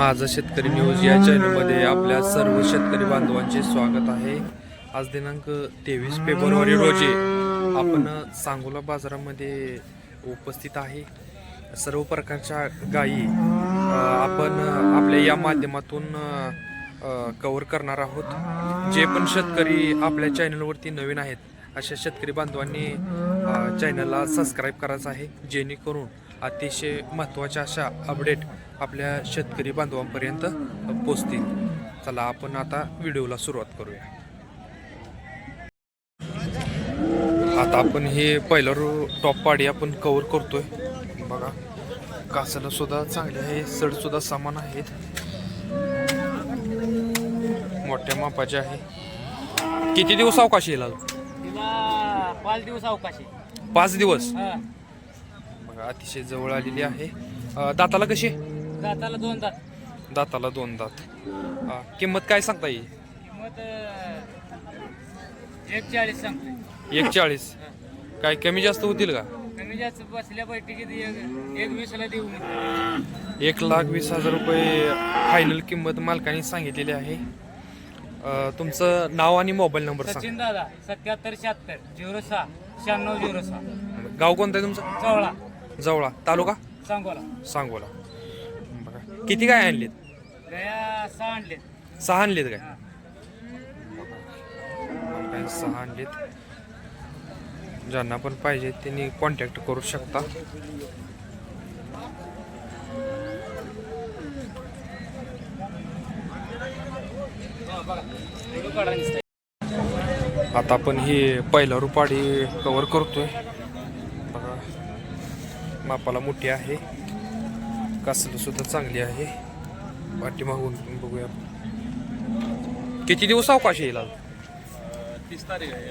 माझा शेतकरी न्यूज या चॅनलमध्ये आपल्या सर्व शेतकरी बांधवांचे स्वागत आहे. आज दिनांक तेवीस फेब्रुवारी रोजी आपण सांगोला बाजारामध्ये उपस्थित आहे. सर्व प्रकारच्या गायी आपण आपल्या या माध्यमातून कवर करणार आहोत. जे पण शेतकरी आपल्या चॅनलवरती नवीन आहेत अशा शेतकरी बांधवांनी चॅनलला सबस्क्राईब करायचं आहे जेणेकरून अतिशय महत्त्वाच्या अशा अपडेट आपल्या शेतकरी बांधवांपर्यंत पोचतील. चला आपण आता व्हिडिओला सुरुवात करूया. आता आपण हे पहिलं रो टॉप पाडी आपण कव्हर करतोय. बघा कासाला सुद्धा चांगले आहे सड सुद्धा समान आहेत. मोठ्या मापाचे आहे. किती दिवस अवकाश येईल पाच दिवस अवकाश पाच दिवस. बघा अतिशय जवळ आलेली आहे. दाताला कशी? दाताला दोन दात. दाताला दोन दात. किंमत काय सांगता येईल किंमत एक चाळीस एक चाळीस काय कमी जास्त होतील का? कमी जास्त बसल्या बैठकीत एक एक वीसला देऊ एक लाख वीस हजार रुपये फायनल किंमत मालकाने सांगितलेली आहे. अं, तुमचं नाव आणि मोबाईल नंबर सचिन दादा सत्याहत्तर शहात्तर झिरो सहा शहाण्णव झिरो सहा. गाव कोणतं आहे तुमचं? चवळा जवळा. तालुका? सांगोला. सांगोला. किती काय आणलेत? गया सहा आणले सहा आणलेत काय. काय सहा आणलेत. ज्यांना पण पाहिजे त्यांनी कॉन्टॅक्ट करू शकता. आता आपण ही पहिला रुपाडी कव्हर करतोय. बघा. मापाला मोठी आहे. कासलं सुद्धा चांगली आहे. पाठीमागून बघूया किती दिवस अवकाश येईल? तीस तारीख आहे.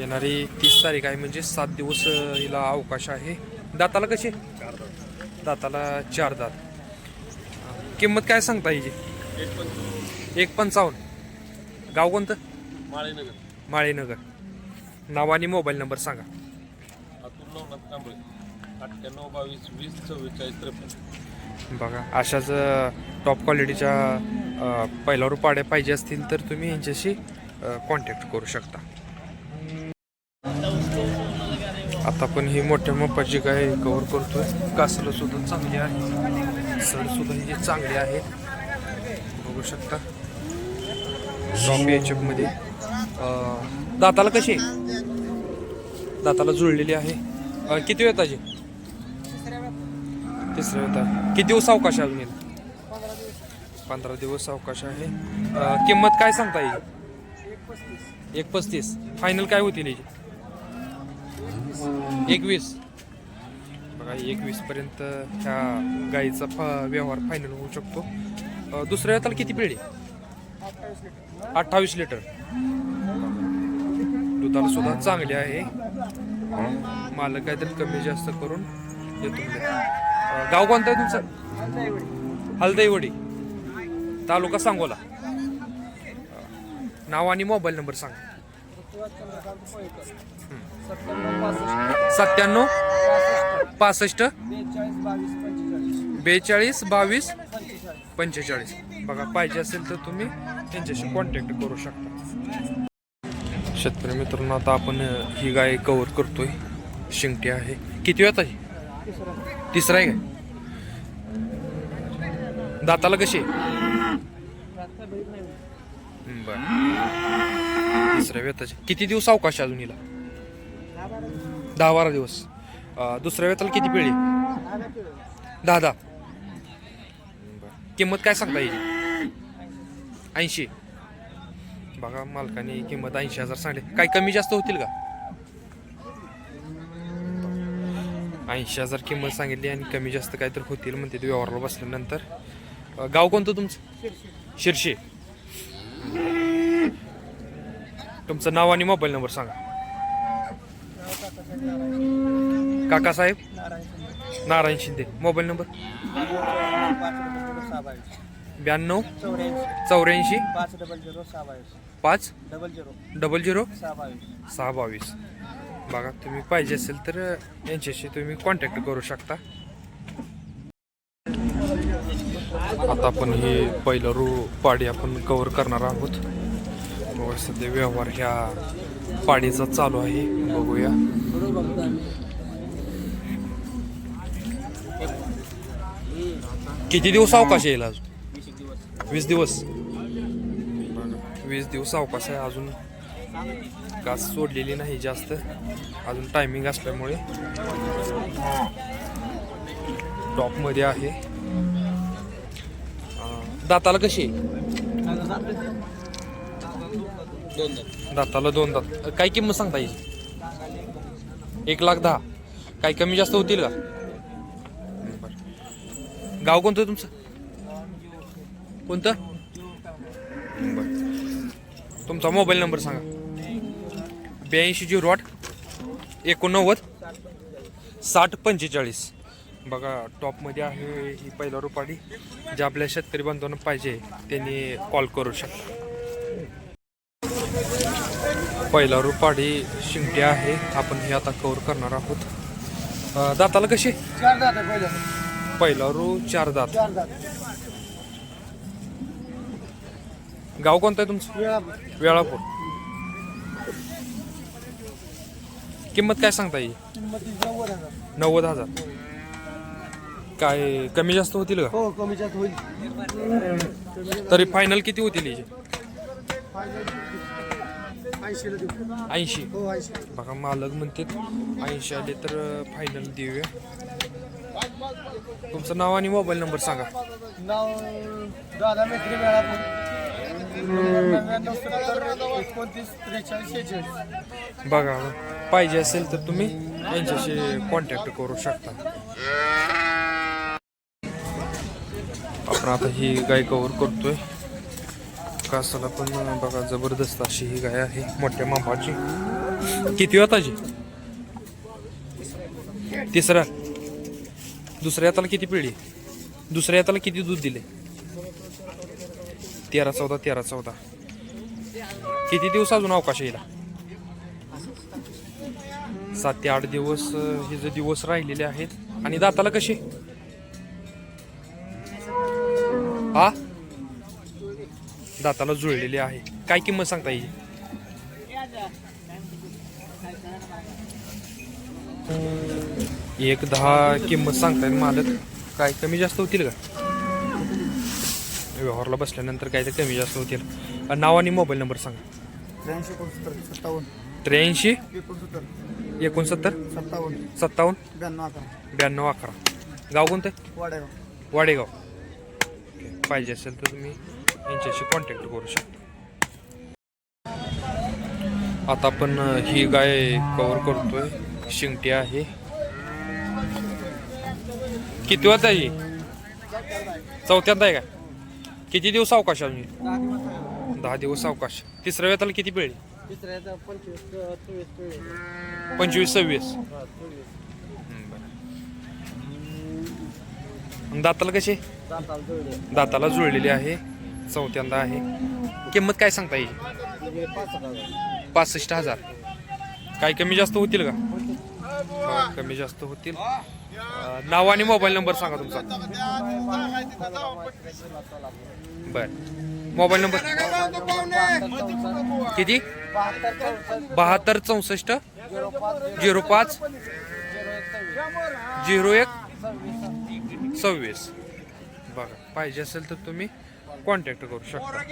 येणारी तीस तारीख आहे म्हणजे सात दिवस हिला अवकाश आहे. दाताला कशी? दाताला चार दात. किंमत काय सांगता हिची? एक पंचावन्न. गाव कोणतं? माळेनगर. माळेनगर. नाव आणि मोबाईल नंबर सांगा. अठ्ठ्याण्णव बावीस वीस चव्वेचाळीस त्रेपन्न. बघा अशाच टॉप क्वालिटीच्या पहिला पहिल्यावर पाड्या पाहिजे असतील तर तुम्ही यांच्याशी कॉन्टॅक्ट करू शकता. आता पण ही मोठ्या मोपाची काय कवर करतोय. कासलं सुद्धा चांगली आहे. सड सुद्धा ही चांगली आहे. बघू शकता. टॉप एचएफमध्ये. दाताला कशी? दाताला जुळलेली आहे. किती वेळ तिसरा तिसऱ्या होता. किती दिवस अवकाश आहे अजून? पंधरा दिवस अवकाश आहे. किंमत काय सांगता येईल? एक पस्तीस. फायनल काय होतील याची एकवीस. बघा एकवीस पर्यंत ह्या गाईचा फ- व्यवहार फायनल होऊ शकतो. दुसऱ्या वेळेला किती पिढी? अठ्ठावीस लिटर. दुधाला सुद्धा चांगले आहे. मालक काहीतरी कमी जास्त करून देतो. गाव कोणतं आहे तुमचं? हलदईवडी तालुका सांगोला. नाव आणि मोबाईल नंबर सांग. सत्त्याण्णव पासष्ट बेचाळीस बावीस पंचेचाळीस. बघा पाहिजे असेल तर तुम्ही त्यांच्याशी कॉन्टॅक्ट करू शकता. शेतकरी मित्रांनो आता आपण ही गाय कव्हर करतोय. शिंगटी आहे. किती वेळात आहे? तिसरा आहे का? दाताला कशी बर. तिसऱ्या वेताची किती दिवस अवकाश अजून हिला? दहा बारा दिवस. दुसऱ्या वेताला किती पिळी दहा दहा. बरं. किंमत काय सांगता येईल? ऐंशी. बघा मालकाने किंमत ऐंशी हजार सांगले काही कमी जास्त होतील का? ऐंशी हजार किंमत सांगितली आणि कमी जास्त काहीतरी होतील म्हणते. ते व्यवहारला बसल्यानंतर. गाव कोणतं तुमचं? शिर्शी. तुमचं नाव आणि मोबाईल नंबर सांगा. काका साहेब? नारायण शिंदे. Mobile number? ब्याण्णव? चौऱ्याऐंशी? पाच डबल झिरो सहा बावीस पाच? Double zero. Double zero? सहा बावीस सहा बावीस बघा तुम्ही पाहिजे असेल तर यांच्याशी तुम्ही कॉन्टॅक्ट करू शकता. आता आपण हे पहिलं रू पाडी आपण कवर करणार आहोत. सध्या व्यवहार ह्या पाडीचा चालू आहे. बघूया. किती दिवस अवकाश येईल अजून वीस दिवस. वीस दिवस अवकाश आहे अजून. कास सोडलेली नाही जास्त. अजून टायमिंग असल्यामुळे. टॉपमध्ये आहे. दाताला कशी? आहे? दाताला दोन दात. काय किंमत सांगता येईल? एक लाख दहा. काही कमी जास्त होतील का? बरं. गाव कोणतं तुमचं? कोणतं? बरं. तुमचा मोबाईल नंबर सांगा. ब्याऐंशी झिरो आठ एकोणनव्वद साठ पंचेचाळीस. बघा टॉपमध्ये आहे ही पहिला रुपाडी जे आपल्या शेतकरी बांधवांना पाहिजे त्यांनी कॉल करू शकता. पहिला रुपाडी शिंगटी आहे आपण हे आता कव्हर करणार आहोत. दाताला कशी? चार दात आहे पहिलं रू चार दात. गाव कोणतं आहे तुमचं? वेळा वेळापूर. किंमत काय सांगता येईल? किंमती नव्वद हजार. नव्वद हजार काय कमी जास्त होतील का? हो कमी जास्त होईल. तरी फायनल किती होतील याचे? ऐंशीला देऊ. ऐंशी. हो ऐंशी बघा मालक म्हणते ऐंशी आले तर फायनल देऊया. तुमचं नाव आणि मोबाईल नंबर सांगा. नाव दादा मेत्री वेळा नव्याण्णव सत्तर एकोणतीस त्रेचाळीस शेहेचाळीस. बघा पाहिजे असेल तर तुम्ही यांच्याशी कॉन्टॅक्ट करू शकता. आपण आता ही गाय कवर करतोय. कासाला पण बघा जबरदस्त अशी ही गाय आहे मोठ्या मापाची. किती ताजी तिसरा. दुसऱ्या हाताला किती पिढी? दुसऱ्या हाताला किती दूध दिले? तेरा चौदा तेरा चौदा. किती दिवस अजून अवकाश येईल सात ते आठ दिवस हे जे दिवस राहिलेले आहेत. आणि दाताला कसे? हा? दाताला जुळलेले आहे. काय किंमत सांगता येईल? एक दहा किंमत सांगता येईल मालक. काय कमी जास्त होतील का? व्यवहारला बसल्यानंतर काय तर कमी जास्त होतील. नाव आणि मोबाईल नंबर सांगा. त्र्याऐंशी त्र्याऐंशी? एकोणसत्तर? सत्तावन्न. सत्तावन्न? ब्याण्णव अकरा. ब्याण्णव अकरा. गाव कोणतं? वाडेगाव. वाडेगाव. पाहिजे असेल तर तुम्ही यांच्याशी कॉन्टॅक्ट करू शकता. आता आपण अं, ही गाय कव्हर करतोय. शिंगटी आहे. किती वाजता आहे ही? चौथ्यांदा आहे का? किती दिवस अवकाश आहे? अजून? दहा दिवस अवकाश. तिसऱ्या वेताला किती पिळली? पंचवीस चोवीस चोवीस. पंचवीस सव्वीस. चोवीस. हम्म, बरं. दाताला कसे दाताला जोडले दाताला जुळलेली आहे. चौथ्यांदा आहे. किंमत काय सांगता येईल? म्हणजे पाच हजार. पासष्ट हजार. काही कमी जास्त होतील का? बरं, कमी जास्त होतील. अं, नाव आणि मोबाईल नंबर सांगा तुमचा. बर. Mobile number. किती? बहात्तर चौसष्ट. झिरो पाच. झिरो एक. सव्वीस. बघा पाहिजे असेल तर तुम्ही कॉन्टॅक्ट करू शकता.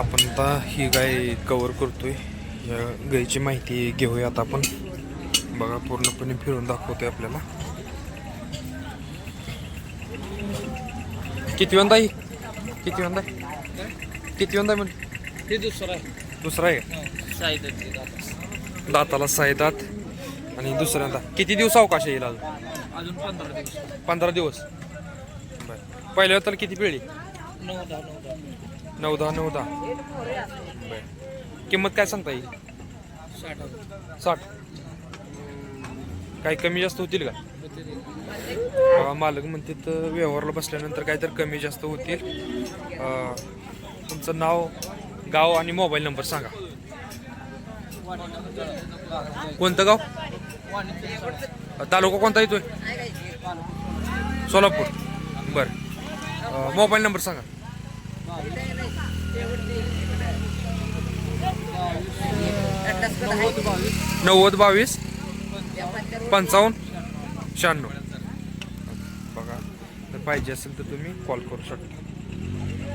आपण आता ही गाय कवर करतोय. या गायची माहिती घेऊया आता आपण. बघा पूर्णपणे फिरून दाखवतोय आपल्याला. किती वंदा ही किती वंदा किती वंदा म्हणजे ते दुसरं आहे. दुसरा आहे का? साहित्य दाताला. सहा दात. आणि दुसऱ्यांदा किती दिवस अवकाश येईल अजून अजून पंधरा दिवस. पंधरा दिवस. बरं. पहिल्या तर किती पिळी नऊ दहा नऊ दहा. नऊ दहा नऊ दहा. बरं. किंमत काय सांगता येईल? साठ हजार. साठ. काही कमी जास्त होतील का? मालक म्हणते तर व्यवहारला बसल्यानंतर काहीतरी कमी जास्त होतील. तुमचं नाव गाव आणि मोबाईल नंबर सांगा. कोणतं गाव? तालुका कोणता येतोय? सोलापूर. बरं. मोबाईल नंबर सांगा. नव्वद बावीस पंचावन्न शहाण्णव. बघा जर पाहिजे असेल तर तुम्ही कॉल करू शकता.